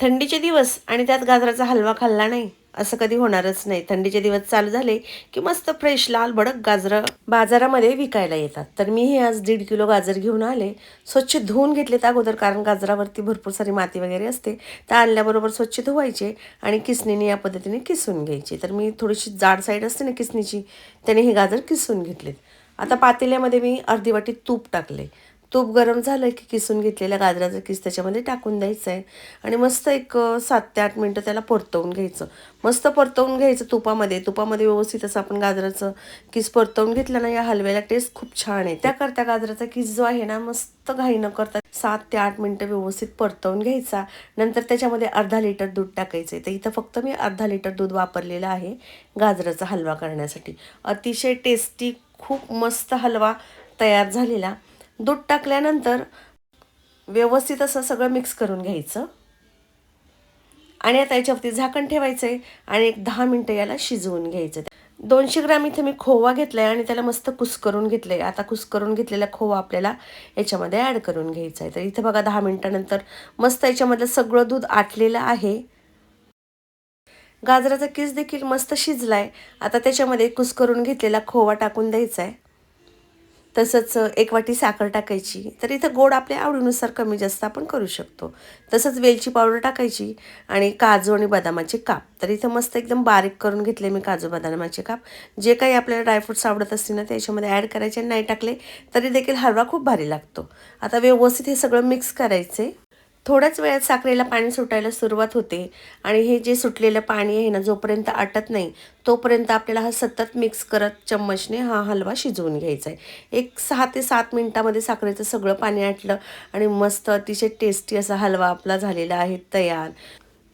थंडीचे दिवस आणि त्यात गाजराचा हलवा खाल्ला नाही असं कधी होणारच नाही. थंडीचे दिवस चालू झाले की मस्त फ्रेश लाल भडक गाजरं बाजारामध्ये विकायला येतात. तर मी हे आज दीड किलो गाजर घेऊन आले. स्वच्छ धुवून घेतलेत अगोदर कारण गाजरावरती भरपूर सारी माती वगैरे असते. त्या आणल्याबरोबर स्वच्छ धुवायचे आणि किसणीने या पद्धतीने किसून घ्यायचे. तर मी थोडीशी जाड साईड असते ना किसणीची त्याने हे गाजर किसून घेतलेत. आता पातेल्यामध्ये मी अर्धी वाटी तूप टाकले तूप गरम झालं की किसून घेतलेल्या गाजराचं किस त्याच्यामध्ये टाकून द्यायचं आहे आणि मस्त एक सात ते आठ मिनटं त्याला परतवून घ्यायचं. मस्त परतवून घ्यायचं तुपामध्ये. तुपामध्ये व्यवस्थित असं आपण गाजराचं किस परतवून घेतलं ना या हलव्याला टेस्ट खूप छान आहे. त्याकरता गाजराचा किस जो आहे ना मस्त घाई न करता सात ते आठ मिनटं व्यवस्थित परतवून घ्यायचा. नंतर त्याच्यामध्ये अर्धा लिटर दूध टाकायचं आहे तर इथं फक्त मी अर्धा लिटर दूध वापरलेलं आहे गाजराचा हलवा करण्यासाठी. अतिशय टेस्टी खूप मस्त हलवा तयार झालेला. दूध टाकल्यानंतर व्यवस्थित असं सगळं मिक्स करून घ्यायचं. आणि आता याच्यावरती झाकण ठेवायचं आहे आणि एक दहा मिनटं याला शिजवून घ्यायचं. दोनशे ग्राम इथे मी खोवा घेतला आहे आणि त्याला मस्त कुस्करून घेतलं आहे आता कुस्करून घेतलेला खोवा आपल्याला याच्यामध्ये ॲड करून घ्यायचा आहे. तर इथे बघा दहा मिनटानंतर मस्त याच्यामधलं सगळं दूध आटलेलं आहे. गाजराचा किस देखील मस्त शिजला आहे आता त्याच्यामध्ये कुस्करून घेतलेला खोवा टाकून द्यायचा आहे तसंच एक वाटी साखर टाकायची. तर इथं गोड आपल्या आवडीनुसार कमी जास्त आपण करू शकतो. तसंच वेलची पावडर टाकायची आणि काजू आणि बदामाचे काप. तर इथं मस्त एकदम बारीक करून घेतले मी काजू बदामाचे काप. जे काही आपल्याला ड्रायफ्रुट्स आवडत असतील ना त्याच्यामध्ये ॲड करायचे आणि नाही टाकले तरी देखील हलवा खूप भारी लागतो. आता व्यवस्थित हे सगळं मिक्स करायचे थोड्याच वेळात साखरेला पाणी सुटायला सुरुवात होते. आणि हे जे सुटलेलं पाणी आहे ना जोपर्यंत आटत नाही तोपर्यंत आपल्याला हा सतत मिक्स करत चम्मचने हा हलवा शिजवून घ्यायचा आहे एक सहा ते सात मिनटामध्ये साखरेचं सगळं पाणी आटलं आणि मस्त अतिशय टेस्टी असा हलवा आपला झालेला आहे तयार.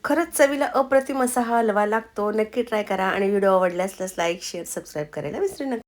खरंच चवीला अप्रतिम असा हा हलवा लागतो. नक्की ट्राय करा आणि व्हिडिओ आवडल्यास लाईक शेअर सबस्क्राईब करायला विसरू नका.